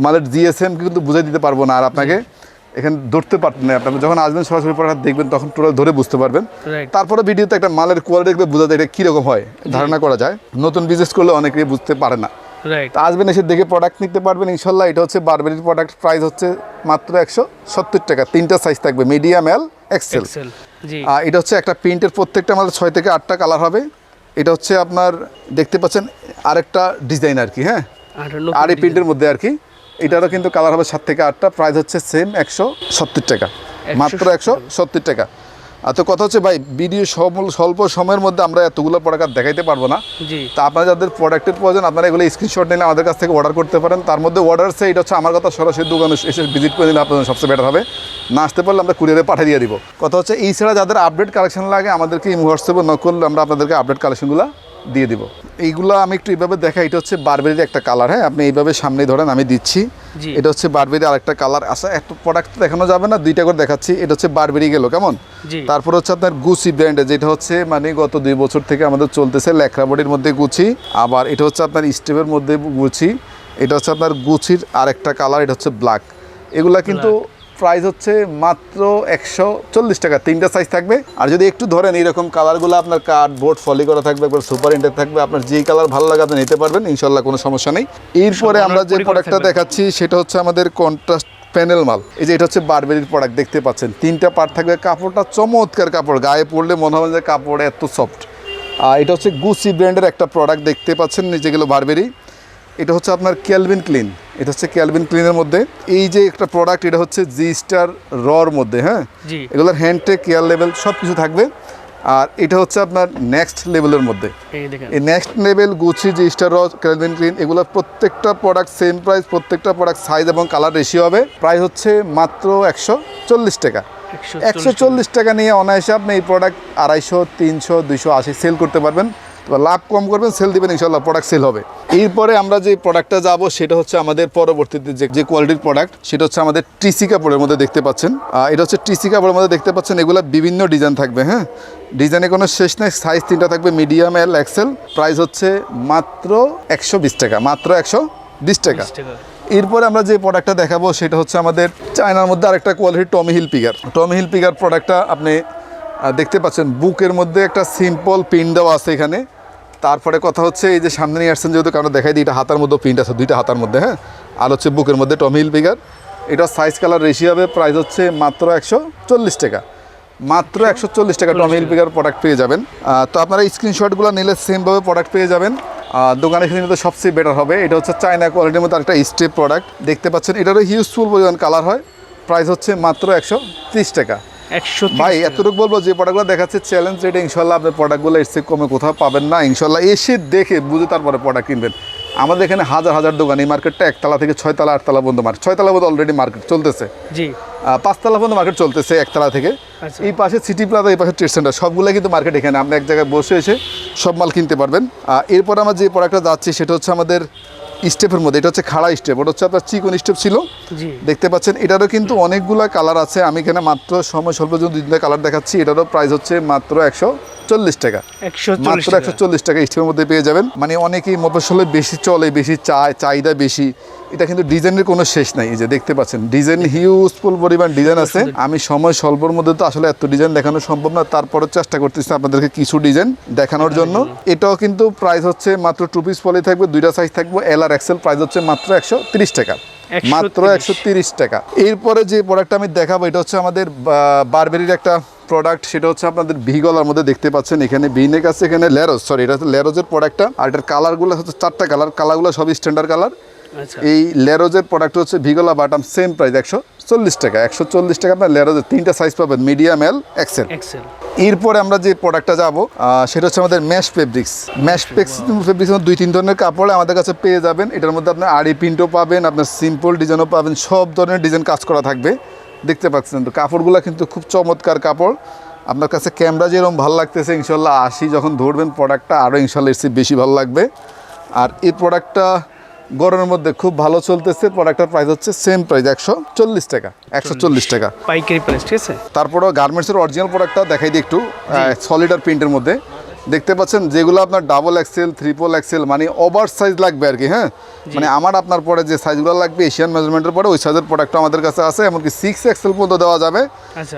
মালের জিএসএম কিন্তু বুঝাই দিতে পারব না আর আপনাকে। এখানে ধরতে পারতেন না আপনারা যখন আসবেন সরাসরি প্রোডাক্ট দেখবেন তখন পুরো ধরে বুঝতে পারবেন। তারপরে ভিডিওতে একটা মালের কোয়ালিটি বোঝা যায় এটা কীরকম হয় ধারণা করা যায়। নতুন বিজনেস করলে অনেকেই বুঝতে পারে না। আসবেন এসে দেখে প্রোডাক্ট নিতে পারবেন ইনশাল্লাহ। এটা হচ্ছে বারবেরির প্রোডাক্ট প্রাইস হচ্ছে মাত্র একশো সত্তর টাকা। তিনটা সাইজ থাকবে মিডিয়াম এল এক্সেল এটা হচ্ছে একটা প্রিন্টের প্রত্যেকটা আমাদের ছয় থেকে আটটা কালার হবে। এটা হচ্ছে আপনার দেখতে পাচ্ছেন আরেকটা ডিজাইন আর কি হ্যাঁ? আর আর এই প্রিন্টের মধ্যে আর কি। এটারও কিন্তু কালার হবে সাত থেকে আটটা প্রাইস হচ্ছে সেম একশো সত্তর টাকা। মাত্র একশো সত্তর টাকা। আর তো কথা হচ্ছে ভাই ভিডিও স্বল্প সময়ের মধ্যে আমরা এতগুলো প্রোডাক্ট দেখাইতে পারব না। তা আপনারা যাদের প্রোডাক্টের প্রয়োজন আপনারা এগুলো স্ক্রিনশট নিলে আমাদের কাছ থেকে অর্ডার করতে পারেন। তার মধ্যে অর্ডার সে এটা হচ্ছে আমার কথা সরাসরি দোকানে এসে ভিজিট করে নিলে আপনাদের সবচেয়ে বেটার হবে। না আসতে পারলে আমরা কুরিয়ারে পাঠিয়ে দিয়ে দিব। কথা হচ্ছে এই ছাড়া যাদের আপডেট কালেকশন লাগে আমাদেরকে এই হোয়াটসঅ্যাপে ন করলে আমরা আপনাদেরকে আপডেট কালেকশনগুলো দিয়ে দিব। এইগুলো আমি একটু এইভাবে দেখাই এটা হচ্ছে বারবেরির একটা কালার হ্যাঁ? আপনি এইভাবে সামনে ধরেন আমি দিচ্ছি। এটা হচ্ছে বারবেরি আরেকটা কালার আসা একটা প্রোডাক্ট দেখানো যাবে না দুইটা করে দেখাচ্ছি। এটা হচ্ছে বারবেরি গেল কেমন? তারপর হচ্ছে আপনার গুচি ব্র্যান্ডে যেটা হচ্ছে মানে গত দুই বছর থেকে আমাদের চলতেছে লেখরা বডির মধ্যে গুচি। আবার এটা হচ্ছে আপনার স্টেপের মধ্যে গুচি। এটা হচ্ছে আপনার গুচির আরেকটা কালার এটা হচ্ছে ব্ল্যাক এগুলা কিন্তু প্রাইস হচ্ছে মাত্র একশো চল্লিশ টাকা। তিনটা সাইজ থাকবে। আর যদি একটু ধরেন এইরকম কালারগুলো আপনার কার্ড বোর্ড ফলি করা থাকবে একবার সুপার ইন্টেক থাকবে আপনার যেই কালার ভালো লাগে আপনি নিতে পারবেন ইনশাল্লাহ কোনো সমস্যা নেই। এরপরে আমরা যে প্রোডাক্টটা দেখাচ্ছি সেটা হচ্ছে আমাদের কন্ট্রাস্ট প্যানেল মাল। এই যে এটা হচ্ছে বারবেরির প্রোডাক্ট দেখতে পাচ্ছেন। তিনটা পার্ট থাকবে। কাপড়টা চমৎকার কাপড় গায়ে পরলে মনে হবে যে কাপড় এত সফট আর এটা হচ্ছে গুসি ব্র্যান্ডের একটা প্রোডাক্ট দেখতে পাচ্ছেন যেগুলো বারবেরি এটা হচ্ছে আপনার ক্যালভিন ক্লিন এটা হচ্ছে ক্যালভিন ক্লিনের মধ্যে। এই যে একটা প্রোডাক্ট এটা হচ্ছে জি স্টার রর মধ্যে হ্যাঁ? জি। এগুলোর হ্যান্ডটেক কেয়ার লেভেল সব কিছু থাকবে। আর এটা হচ্ছে আপনার নেক্সট লেভেলের মধ্যে। এই দেখেন। এই নেক্সট লেভেল গুচি যে স্টার ক্যালভিন ক্লিন এগুলো প্রত্যেকটা প্রোডাক্ট সেম প্রাইস প্রত্যেকটা প্রোডাক্ট সাইজ এবং কালার রেশিও হবে। প্রাইস হচ্ছে মাত্র একশো চল্লিশ টাকা। একশো চল্লিশ টাকা। নিয়ে অনায়াসে আপনি এই প্রোডাক্ট আড়াইশো তিনশো দুইশো আশি সেল করতে পারবেন। লাভ কম করবেন সেল দিবেন ইনশাল্লাহ প্রোডাক্ট সেল হবে। এরপরে আমরা যে প্রোডাক্টটা যাব সেটা হচ্ছে আমাদের পরবর্তীতে যে যে কোয়ালিটির প্রোডাক্ট সেটা হচ্ছে আমাদের টিসি কাপড়ের মধ্যে দেখতে পাচ্ছেন। এটা হচ্ছে টিসি কাপড়ের মধ্যে দেখতে পাচ্ছেন এগুলো বিভিন্ন ডিজাইন থাকবে হ্যাঁ? ডিজাইনে কোনো শেষ নেই সাইজ তিনটা থাকবে মিডিয়াম এল এক্সেল প্রাইস হচ্ছে মাত্র একশো বিশ টাকা মাত্র একশো বিশ টাকা। টাকা। এরপরে আমরা যে প্রোডাক্টটা দেখাবো সেটা হচ্ছে আমাদের চায়নার মধ্যে আরেকটা quality Tommy Hilfiger Tommy Hilfiger প্রোডাক্টটা আপনি দেখতে পাচ্ছেন বুকের মধ্যে একটা সিম্পল পিন দেওয়া আছে এখানে। তারপরে কথা হচ্ছে এই যে সামনে নিয়ে আসছেন যেহেতু কারণ দেখাই দিই এটা হাতার মধ্যে প্রিন্ট আছে দুইটা হাতার মধ্যে হ্যাঁ? আর হচ্ছে বুকের মধ্যে টমি হিল পিগার এটা সাইজ কালার রেশি হবে প্রাইস হচ্ছে মাত্র একশো চল্লিশ টাকা। মাত্র একশো চল্লিশ টাকা টমি হিল পিগার প্রোডাক্ট পেয়ে যাবেন। তো আপনারা স্ক্রিনশটগুলো নিলে সেমভাবে প্রোডাক্ট পেয়ে যাবেন। দোকানে কিনে তো সবচেয়ে বেটার হবে। এটা হচ্ছে চায়না কোয়ালিটির মধ্যে একটা স্টেপ প্রোডাক্ট দেখতে পাচ্ছেন এটারও হিউজফুল পরিমাণ কালার হয়। প্রাইস হচ্ছে মাত্র একশো ত্রিশ টাকা। ভাই এতটুকু বলব যে প্রোডাক্টগুলো দেখাচ্ছে চ্যালেঞ্জ রেটে ইনশাল্লাহ আপনার প্রোডাক্টগুলো এর কমে কোথাও পাবেন না। ইনশাল্লাহ এসে দেখে বুঝে তারপরে প্রোডাক্ট কিনবেন। আমাদের এখানে হাজার হাজার দোকান এই মার্কেটটা একতলা থেকে ছয়তলা আটতলা পর্যন্ত মার্কেট ছয়তলা পর্যন্ত অলরেডি মার্কেট চলতেছে। জি। পাঁচতলা পর্যন্ত মার্কেট চলতেছে একতলা থেকে। আচ্ছা। এই পাশে সিটি প্লাজা এই পাশে ট্রেড সেন্টার সবগুলো কিন্তু মার্কেট এখানে। আপনি এক জায়গায় বসে এসে সব মাল কিনতে পারবেন। এরপর আমরা যে প্রোডাক্টটা যাচ্ছি সেটা হচ্ছে আমাদের স্টেপের মধ্যে এটা হচ্ছে খাড়া স্টেপ ওটা হচ্ছে আপনার চিকন স্টেপ ছিল। দেখতে পাচ্ছেন এটারও কিন্তু অনেকগুলো কালার আছে। আমি এখানে মাত্র সময় স্বল্প জন্য দুই কালার দেখাচ্ছি এটারও প্রাইস হচ্ছে মাত্র একশো চল্লিশ টাকা। মাত্র একশো চল্লিশ টাকা স্টেপের মধ্যে পেয়ে যাবেন। মানে অনেকেই মফসলে বেশি চলে বেশি চায় চাহিদা বেশি। এটা কিন্তু ডিজাইনের কোনো শেষ নাই যে দেখতে পাচ্ছেন ডিজাইন হিউজফুল পরিমাণ ডিজাইন আছে। আমি সময় স্বল্পর মধ্যে তো আসলে এত ডিজাইন দেখানো সম্ভব না তারপরে চেষ্টা করতেছি আপনাদেরকে কিছু ডিজাইন দেখানোর জন্য। এটাও কিন্তু প্রাইস হচ্ছে মাত্র টু পিস পলি থাকবে দুইটা সাইজ থাকবে এল আর এক্সেল প্রাইস হচ্ছে মাত্র একশো ত্রিশ টাকা। মাত্র একশো টাকা। এরপরে যে প্রোডাক্টটা আমি দেখাবো এটা হচ্ছে আমাদের বারবেরির একটা প্রোডাক্ট সেটা হচ্ছে আপনাদের ভি গলার মধ্যে দেখতে পাচ্ছেন। এখানে ভিনেক আছে এখানে লেরোজ সরি এটা হচ্ছে লেরোজের প্রোডাক্টটা আর এটার কালারগুলো হচ্ছে চারটা কালার কালারগুলো সবই স্ট্যান্ডার্ড কালার এই লেরোজের প্রোডাক্ট হচ্ছে ভিগোলা বাটাম সেম প্রাইস একশো চল্লিশ টাকা একশো চল্লিশ টাকা আপনার লেরোজের তিনটা সাইজ পাবেন মিডিয়াম এল এক্সেল এক্সেল এরপরে আমরা যে প্রোডাক্টটা যাব সেটা হচ্ছে আমাদের ম্যাশ ফেব্রিক্স ম্যাশ ফেব্রিক্স দুই তিন ধরনের কাপড় আমাদের কাছে পেয়ে যাবেন। এটার মধ্যে আপনার আড়ি প্রিন্টও পাবেন আপনার সিম্পল ডিজাইনও পাবেন সব ধরনের ডিজাইন কাজ করা থাকবে। দেখতে পাচ্ছেন তো কাপড়গুলো কিন্তু খুব চমৎকার কাপড়। আপনার কাছে ক্যামেরা যেরকম ভালো লাগতেছে ইনশাল্লাহ আসি যখন ধরবেন প্রোডাক্টটা আরও ইনশাল্লাহ এর বেশি ভালো লাগবে। আর এই প্রোডাক্টটা গরমের মধ্যে খুব ভালো চলতেছে প্রোডাক্টের প্রাইস হচ্ছে সেম প্রাইস একশো চল্লিশ টাকা একশো চল্লিশ টাকা। পাইকারি প্রাইস ঠিক আছে? তারপরেও গার্মেন্টসের অরিজিনাল প্রোডাক্টটা দেখাই দিই একটু সলিড আর প্রিন্টের মধ্যে। দেখতে পাচ্ছেন যেগুলো আপনার ডাবল এক্সেল ট্রিপল এক্সেল মানে ওভার সাইজ লাগবে আর কি হ্যাঁ? মানে আমার আপনার পরে যে সাইজগুলো লাগবে এশিয়ান মেজারমেন্টের পরে ওই সাইজের প্রোডাক্ট আমাদের কাছে আছে এমনকি সিক্স এক্সেল পর্যন্ত দেওয়া যাবে।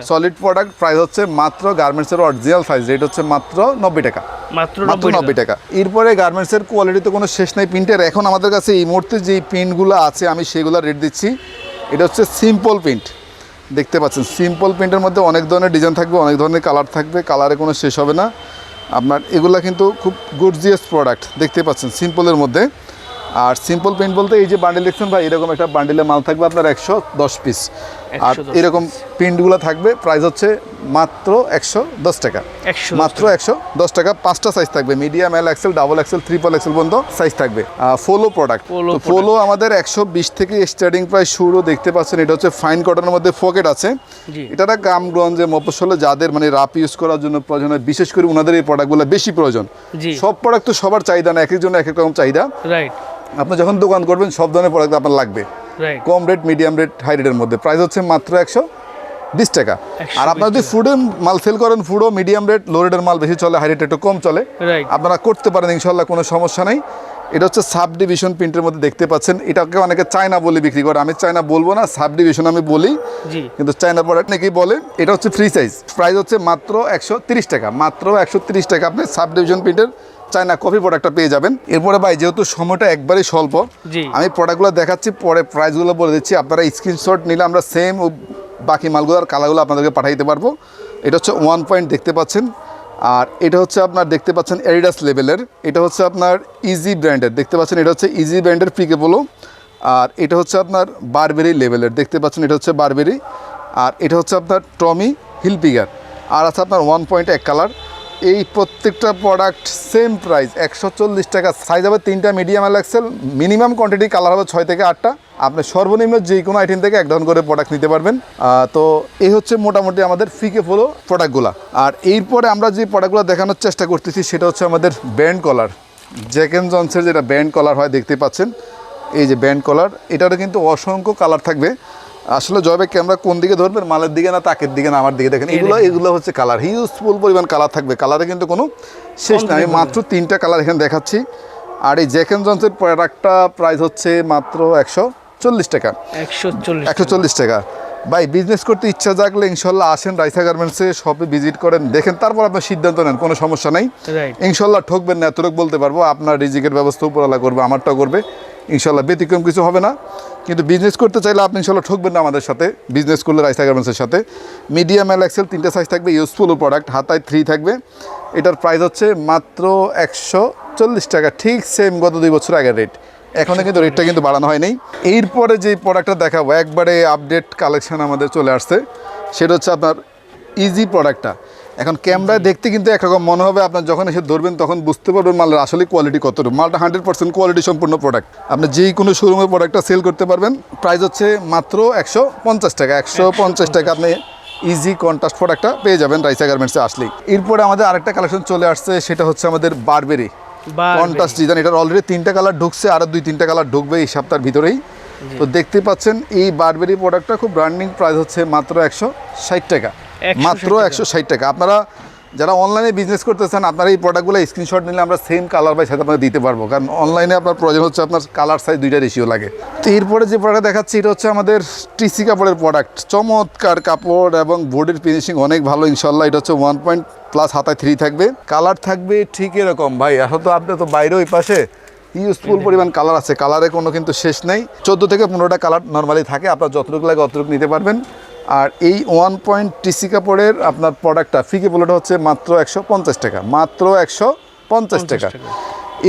সলিড প্রোডাক্ট প্রাইস হচ্ছে মাত্র গার্মেন্টসের অরিজিনাল সাইজ রেট হচ্ছে মাত্র নব্বই টাকা। মাত্র নব্বই টাকা। এরপরে গার্মেন্টসের কোয়ালিটিতে কোনো শেষ নাই প্রিন্টের এখন আমাদের কাছে এই মুহূর্তে যেই প্রিন্টগুলো আছে আমি সেগুলো রেট দিচ্ছি। এটা হচ্ছে সিম্পল প্রিন্ট দেখতে পাচ্ছেন সিম্পল প্রিন্টের মধ্যে অনেক ধরনের ডিজাইন থাকবে অনেক ধরনের কালার থাকবে কালারে কোনো শেষ হবে না। আপনার এগুলা কিন্তু খুব গুডজিয়াস প্রোডাক্ট দেখতে পাচ্ছেন সিম্পলের মধ্যে। আর সিম্পল পেন্ট বলতে এই যে বান্ডেল দেখছেন ভাই, এরকম একটা বান্ডেলে মাল থাকবে আপনার একশো দশ পিস আর এরকম প্রিন্টগুলো থাকবে প্রাইস হচ্ছে মাত্র একশো দশ টাকা। মাত্র একশো দশ টাকা পাঁচটা সাইজ থাকবে medium L XL double XL triple XL পর্যন্ত সাইজ থাকবে। ফোলো প্রোডাক্ট ফোলো আমাদের একশো বিশ থেকে স্টার্টিং প্রাইস শুরু দেখতে পাচ্ছেন এটা হচ্ছে ফাইন কটনের মধ্যে পকেট আছে। এটা একটা গ্রামগঞ্জে মফস্বলে যাদের মানে রাপ ইউজ করার জন্য প্রয়োজন হয় বিশেষ করে ওনাদের এই প্রোডাক্টগুলো বেশি প্রয়োজন। সব প্রোডাক্ট তো সবার চাহিদা না এক একজনের এক এক রকম চাহিদা। রাইট আপনি যখন দোকান করবেন সব ধরনের প্রোডাক্ট আপনার লাগবে। কম রেট মিডিয়াম রেট হাই রেটের মধ্যে। প্রাইস হচ্ছে মাত্র একশো বিশ টাকা। আর আপনার যদি ফুডের মাল সেল করেন ফুডও মিডিয়াম রেট লো রেটের মাল বেশি চলে হাই রেট একটু কম চলে আপনারা করতে পারেন ইনশাল্লাহ কোনো সমস্যা নেই। এটা হচ্ছে সাব ডিভিশন প্রিন্টের মধ্যে দেখতে পাচ্ছেন। এটাকে অনেকে চায়না বলে বিক্রি করে। আমি চায়না বলব না সাব ডিভিশন আমি বলি। কিন্তু চায়না প্রোডাক্ট নাকি বলে এটা হচ্ছে ফ্রি সাইজ প্রাইস হচ্ছে মাত্র একশো তিরিশ টাকা। মাত্র একশো তিরিশ টাকা আপনি সাব ডিভিশন প্রিন্টের চায়না কফি প্রোডাক্টটা পেয়ে যাবেন। এরপরে ভাই যেহেতু সময়টা একবারেই স্বল্প আমি প্রোডাক্টগুলো দেখাচ্ছি পরে প্রাইসগুলো বলে দিচ্ছি। আপনারা স্ক্রিনশট নিলে আমরা সেম বাকি মালগুলোর কালারগুলো আপনাদেরকে পাঠিয়ে দিতে পারব। এটা হচ্ছে ওয়ান পয়েন্ট দেখতে পাচ্ছেন। আর এটা হচ্ছে আপনার দেখতে পাচ্ছেন এডিডাস লেভেলের এটা হচ্ছে আপনার ইজি ব্র্যান্ডের দেখতে পাচ্ছেন এটা হচ্ছে ইজি ব্র্যান্ডের পিকে বলো আর এটা হচ্ছে আপনার বারবেরি লেভেলের দেখতে পাচ্ছেন এটা হচ্ছে বারবেরি আর এটা হচ্ছে আপনার টমি হিলপিগার আর আছে আপনার ওয়ান পয়েন্ট এক কালার এই প্রত্যেকটা প্রোডাক্ট সেম প্রাইস একশো চল্লিশ টাকা। সাইজ হবে তিনটা medium L XL minimum quantity colour হবে ছয় থেকে আটটা। আপনি সর্বনিম্ন যে কোনো আইটেম থেকে এক ডাউন করে প্রোডাক্ট নিতে পারবেন। তো এই হচ্ছে মোটামুটি আমাদের ফিকে ফলো প্রোডাক্টগুলো আর এরপরে আমরা যে প্রোডাক্টগুলো দেখানোর চেষ্টা করতেছি, সেটা হচ্ছে আমাদের ব্যান্ড কলার জ্যাক এন্ড জনসের যেটা ব্যান্ড কলার হয়, দেখতে পাচ্ছেন? এই যে ব্যান্ড কলার এটারও কিন্তু অসংখ্য কালার থাকবে। আসলে জয়বে ক্যামেরা কোন দিকে ধরবেন? মালের দিকে না তাকের দিকে না আমার দিকে? দেখেন এগুলো এগুলো হচ্ছে কালার হিউজফুল পরিমাণ কালার থাকবে। কালারে কিন্তু কোনো শেষ নাই। আমি মাত্র তিনটা কালার এখানে দেখাচ্ছি। আর এই জ্যাক এন্ড জনসের প্রোডাক্টটা প্রাইস হচ্ছে মাত্র একশো চল্লিশ টাকা। একশো চল্লিশ টাকা। ভাই বিজনেস করতে ইচ্ছা জাগলে ইনশাল্লাহ আসেন রাইসা গার্মেন্টসে শপে ভিজিট করেন দেখেন তারপর আপনার সিদ্ধান্ত নেন কোনো সমস্যা নাই। ইনশাল্লাহ ঠকবেন না এতটুকু বলতে পারব। আপনার রিজিকের ব্যবস্থা উপরওয়ালা করবে আমারটাও করবে। ইনশাল্লাহ ব্যতিক্রম কিছু হবে না। কিন্তু বিজনেস করতে চাইলে আপনি ইনশাল্লাহ ঠকবেন না আমাদের সাথে। বিজনেস করলে রাইসা গার্মেন্টসের সাথে। মিডিয়াম এল এক্সেল তিনটে সাইজ থাকবে ইউজফুল প্রোডাক্ট হাতায় থ্রি থাকবে। এটার প্রাইস হচ্ছে মাত্র একশো চল্লিশ টাকা, ঠিক সেম গত দুই বছর আগের রেট এখনও কিন্তু রেটটা কিন্তু বাড়ানো হয়নি। এরপরে যে প্রোডাক্টটা দেখাবো, একবারে আপডেট কালেকশান আমাদের চলে আসছে। সেটা হচ্ছে আপনার ইজি প্রোডাক্টটা এখন ক্যামেরায় দেখতে কিন্তু একরকম মনে হবে আপনার যখন এসে ধরবেন তখন বুঝতে পারবেন মালের আসলে কোয়ালিটি কতটুকু। মালটা হান্ড্রেড পার্সেন্ট কোয়ালিটি সম্পূর্ণ প্রোডাক্ট আপনি যেই কোনো শোরুমের প্রোডাক্টটা সেল করতে পারবেন প্রাইস হচ্ছে মাত্র একশো পঞ্চাশ টাকা। একশো পঞ্চাশ টাকা আপনি ইজি কন্ট্রাস্ট প্রোডাক্টটা পেয়ে যাবেন রাইসা গার্মেন্টসে আসলেই। এরপরে আমাদের আরেকটা কালেকশন চলে আসছে সেটা হচ্ছে আমাদের বারবেরি কন্ট্রাস্ট ডিজাইন এটার অলরেডি তিনটা কালার ঢুকছে আর দুই তিনটা কালার ঢুকবে এই সপ্তাহের ভিতরেই। তো দেখতে পাচ্ছেন এই বারবেরি প্রোডাক্টটা খুব ব্র্যান্ডিং প্রাইস হচ্ছে মাত্র একশো ষাট টাকা। 160 মাত্র একশো ষাট টাকা। আপনারা যারা অনলাইনে বিজনেস করতেছেন আপনার এই প্রোডাক্টগুলো স্ক্রিনশট নিলে আমরা সেম কালার বাই সাথে আপনাকে দিতে পারব। কারণ অনলাইনে আপনার প্রয়োজন হচ্ছে আপনার কালার সাইজ দুইটা রেশিও লাগে। তো এরপরে যে প্রোডাক্ট দেখাচ্ছি এটা হচ্ছে আমাদের টিসি কাপড়ের প্রোডাক্ট চমৎকার কাপড় এবং বোর্ডের ফিনিশিং অনেক ভালো ইনশাল্লাহ এটা হচ্ছে ওয়ান পয়েন্ট প্লাস হাতায় থ্রি থাকবে। কালার থাকবে ঠিক এরকম। ভাই এখন তো আপনি তো বাইরে ওই পাশে ইউজফুল পরিমাণ কালার আছে। কালারে কোনো কিন্তু শেষ নেই। চোদ্দ থেকে পনেরোটা কালার নর্মালি থাকে। আপনার যতটুকু লাগে অতটুকু নিতে পারবেন। আর এই ওয়ান পয়েন্ট টিসি কাপড়ের আপনার প্রোডাক্টটা ফিকে বলেটা হচ্ছে মাত্র একশো পঞ্চাশ টাকা। মাত্র একশো পঞ্চাশ টাকা। টাকা।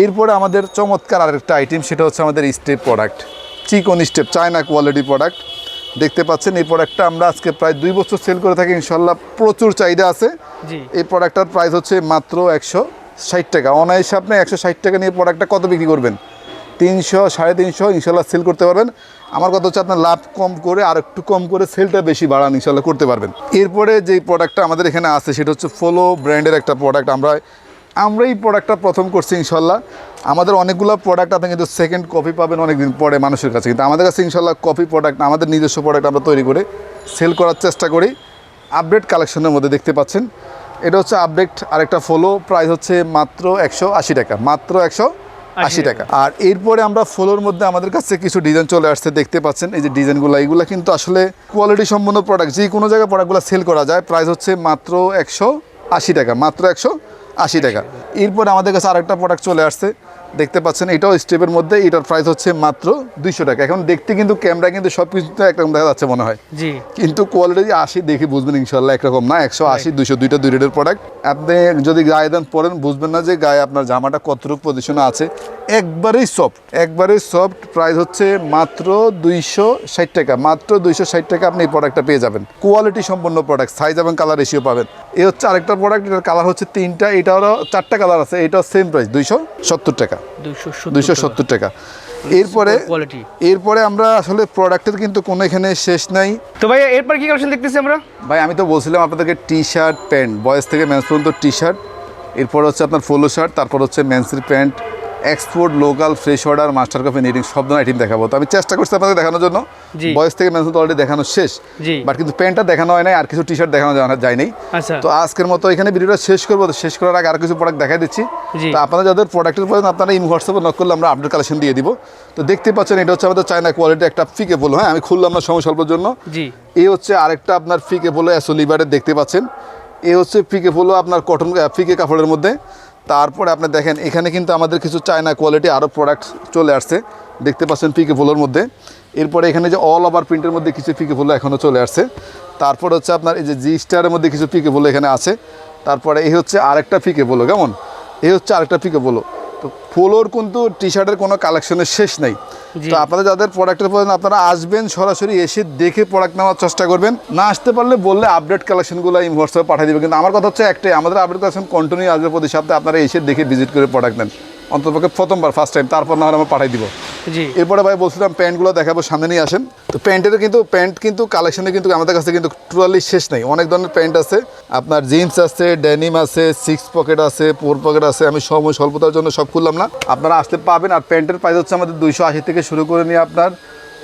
এরপরে আমাদের চমৎকার আরেকটা আইটেম সেটা হচ্ছে আমাদের স্টেপ প্রোডাক্ট চিকন স্টেপ চায়না কোয়ালিটি প্রোডাক্ট দেখতে পাচ্ছেন এই প্রোডাক্টটা আমরা আজকে প্রায় দুই বছর সেল করে থাকি। ইনশাল্লাহ প্রচুর চাহিদা আছে। এই প্রোডাক্টটার প্রাইস হচ্ছে মাত্র একশো ষাট টাকা। অনায়াসে আপনি একশো ষাট টাকা নিয়ে প্রোডাক্টটা কত বিক্রি করবেন? তিনশো, সাড়ে তিনশো, ইনশাল্লাহ সেল করতে পারবেন। আমার কথা হচ্ছে আপনার লাভ কম করে আর একটু কম করে সেলটা বেশি বাড়ান, ইনশাল্লাহ করতে পারবেন। এরপরে যে প্রোডাক্টটা আমাদের এখানে আছে, সেটা হচ্ছে ফলো ব্র্যান্ডের একটা প্রোডাক্ট আমরা আমরা এই প্রোডাক্টটা প্রথম করছি, ইনশাল্লাহ। আমাদের অনেকগুলো প্রোডাক্ট আপনি কিন্তু সেকেন্ড কপি পাবেন অনেকদিন পরে মানুষের কাছে। কিন্তু আমাদের কাছে, ইনশাল্লাহ কপি প্রোডাক্ট আমাদের নিজস্ব প্রোডাক্ট আমরা তৈরি করে সেল করার চেষ্টা করি। আপডেট কালেকশনের মধ্যে দেখতে পাচ্ছেন। এটা হচ্ছে আপডেট আরেকটা ফলো প্রাইস হচ্ছে মাত্র একশো আশি টাকা মাত্র একশো আশি টাকা। আর এরপরে আমরা ফলোর মধ্যে আমাদের কাছে কিছু ডিজাইন চলে আসছে দেখতে পাচ্ছেন এই যে ডিজাইনগুলো এইগুলো কিন্তু আসলে কোয়ালিটি সম্পন্ন প্রোডাক্ট যে কোনো জায়গায় প্রোডাক্টগুলো সেল করা যায় প্রাইস হচ্ছে মাত্র একশো আশি টাকা মাত্র একশো আশি টাকা। এরপরে আমাদের কাছে আরেকটা প্রোডাক্ট চলে আসছে দেখতে পাচ্ছেন এটাও স্টেপের মধ্যে এটার প্রাইস হচ্ছে মাত্র দুইশো টাকা। এখন দেখতে কিন্তু ক্যামেরা কিন্তু সব কিছুতে একরকম দেখা যাচ্ছে মনে হয়। জি। কিন্তু কোয়ালিটি আশি দেখে বুঝবেন ইনশাল্লাহ একরকম না একশো আশি দুশো দুইটা দুই রেটের প্রোডাক্ট আপনি যদি গায়ে দেন পরেন বুঝবেন না যে গায়ে আপনার জামাটা কতটুকু পজিশনে আছে। একবারেই সফট একবারেই সফট প্রাইস হচ্ছে মাত্র দুইশো ষাট টাকা। মাত্র দুইশো ষাট টাকা আপনি এই প্রোডাক্টটা পেয়ে যাবেন। কোয়ালিটি সম্পন্ন প্রোডাক্ট সাইজ এবং কালার রেশিও পাবেন। এ হচ্ছে আরেকটা প্রোডাক্ট এটার কালার হচ্ছে তিনটা এটারও চারটা কালার আছে এটাও সেম প্রাইস দুইশো সত্তর টাকা। দুইশো সত্তর টাকা। এরপরে কোয়ালিটি এরপরে আমরা আসলে প্রোডাক্টের কিন্তু কোনো এখানে শেষ নাই। তো ভাই এরপর কি কালেকশন দেখতেছি আমরা? ভাই আমি তো বলছিলাম আপনাদেরকে টি শার্ট প্যান্ট বয়েজ থেকে মেন্স পর্যন্ত টি শার্ট এরপর হচ্ছে আপনার ফোলো শার্ট তারপর হচ্ছে মেন্সের pant export local fresh order master copy knitting সব ধরনের আইটেম দেখাবো। তো আমি চেষ্টা করছি আপনাদের দেখানোর জন্য। বয়স থেকে মেন্স তো অলরেডি দেখানো শেষ। বাট কিন্তু প্যান্টটা দেখানো হয় নাই আর কিছু টি শার্ট দেখানো যায়- যায় নাই আচ্ছা। তো আজকের মতো এখানে ভিডিওটা শেষ করব। তো শেষ করার আগে আর কিছু প্রোডাক্ট দেখাই দিচ্ছি। তো আপনারা যাদের প্রোডাক্টের প্রয়োজন আপনারা ইন হোয়াটসঅ্যাপে নক করলে আমরা আপডেট কালেকশন দিয়ে দিব। তো দেখতে পাচ্ছেন এটা হচ্ছে আমাদের চায়না কোয়ালিটি একটা ফিকে বলো হ্যাঁ আমি খুললাম না সময় স্বল্পের জন্য। জি। এই হচ্ছে আরেকটা আপনার ফিকে অ্যাসো লিভারের দেখতে পাচ্ছেন। এ হচ্ছে ফিকে পোলো আপনার কটন ফিকে কাপড়ের মধ্যে। তারপরে আপনি দেখেন, এখানে কিন্তু আমাদের কিছু চায়না কোয়ালিটি আরও প্রোডাক্ট চলে আসছে। দেখতে পাচ্ছেন ফিকে ফুলোর মধ্যে। এরপরে এখানে যে অল ওভার প্রিন্টের মধ্যে কিছু ফিকে ফুলো এখনও চলে আসছে। তারপর হচ্ছে আপনার এই যে জি স্টারের মধ্যে কিছু ফিকে ফুলো এখানে আছে। তারপরে এই হচ্ছে আরেকটা ফিকে বলো কেমন? এই হচ্ছে আরেকটা ফিকে পোলো তো পোলোর কিন্তু টি শার্টের কোনো কালেকশনের শেষ নেই। তো আপনাদের যাদের প্রোডাক্টের প্রয়োজন আপনারা আসবেন সরাসরি এসে দেখে প্রোডাক্ট নেওয়ার চেষ্টা করবেন। না আসতে পারলে বললে আপডেট কালেকশনগুলো এই হোয়াটসঅ্যাপে পাঠিয়ে দেবে। কিন্তু আমার কথা হচ্ছে একটাই আমাদের আপডেট কালেকশন কন্টিনিউ আসবে প্রতি সপ্তাহে। আপনারা এসে দেখে ভিজিট করে প্রোডাক্ট নেন। অন্ততপক্ষে প্রথমবার ফার্স্ট টাইম তারপর না হলে আমরা পাঠিয়ে দিব। জি। এরপরে ভাই বলছিলাম প্যান্টগুলো দেখাবো সামনে নিয়ে আসেন। তো প্যান্টের কিন্তু প্যান্ট কিন্তু কালেকশনে কিন্তু আমাদের কাছে কিন্তু টোটালি শেষ নেই। অনেক ধরনের প্যান্ট আছে। আপনার জিন্স আছে ডেনিম আছে সিক্স পকেট আছে ফোর পকেট আছে আমি সময় স্বল্পতার জন্য সব খুললাম না। আপনারা আসতে পাবেন আর প্যান্টের প্রাইস হচ্ছে আমাদের দুইশো আশি থেকে শুরু করে নিয়ে আপনার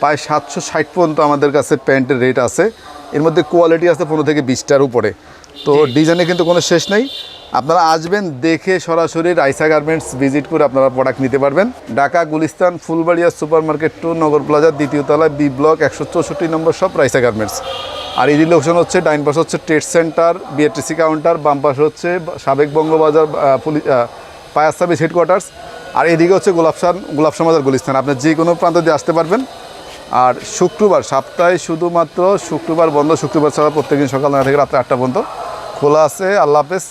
প্রায় সাতশো ষাট পর্যন্ত আমাদের কাছে প্যান্টের রেট আছে। এর মধ্যে কোয়ালিটি আছে পনেরো থেকে বিশটার উপরে। তো ডিজাইনে কিন্তু কোনো শেষ নেই। আপনারা আসবেন, দেখে সরাসরি রাইসা গার্মেন্টস ভিজিট করে আপনারা প্রোডাক্ট নিতে পারবেন। Dhaka, Gulistan, Fulbaria super market two Nagar প্লাজার দ্বিতীয় তলায় বি ব্লক একশো চৌষট্টি নম্বর সব রাইসা গার্মেন্টস। আর এই লোকেশন হচ্ছে, ডাইন পাশে হচ্ছে ট্রেড সেন্টার বিএটিসি কাউন্টার বাম পাশে হচ্ছে সাবেক Bangabazar police fire service headquarters আর এদিকে হচ্ছে গোলাপসান গোলাপসান বাজার গুলিস্তান। আপনি যে কোনো প্রান্ত দিয়ে আসতে পারবেন। আর শুক্রবার সপ্তাহে শুধুমাত্র শুক্রবার বন্ধ, শুক্রবার ছাড়া প্রত্যেকদিন সকাল নয় থেকে রাত্রে আটটা পর্যন্ত খোলা আছে। আল্লাহ হাফেজ।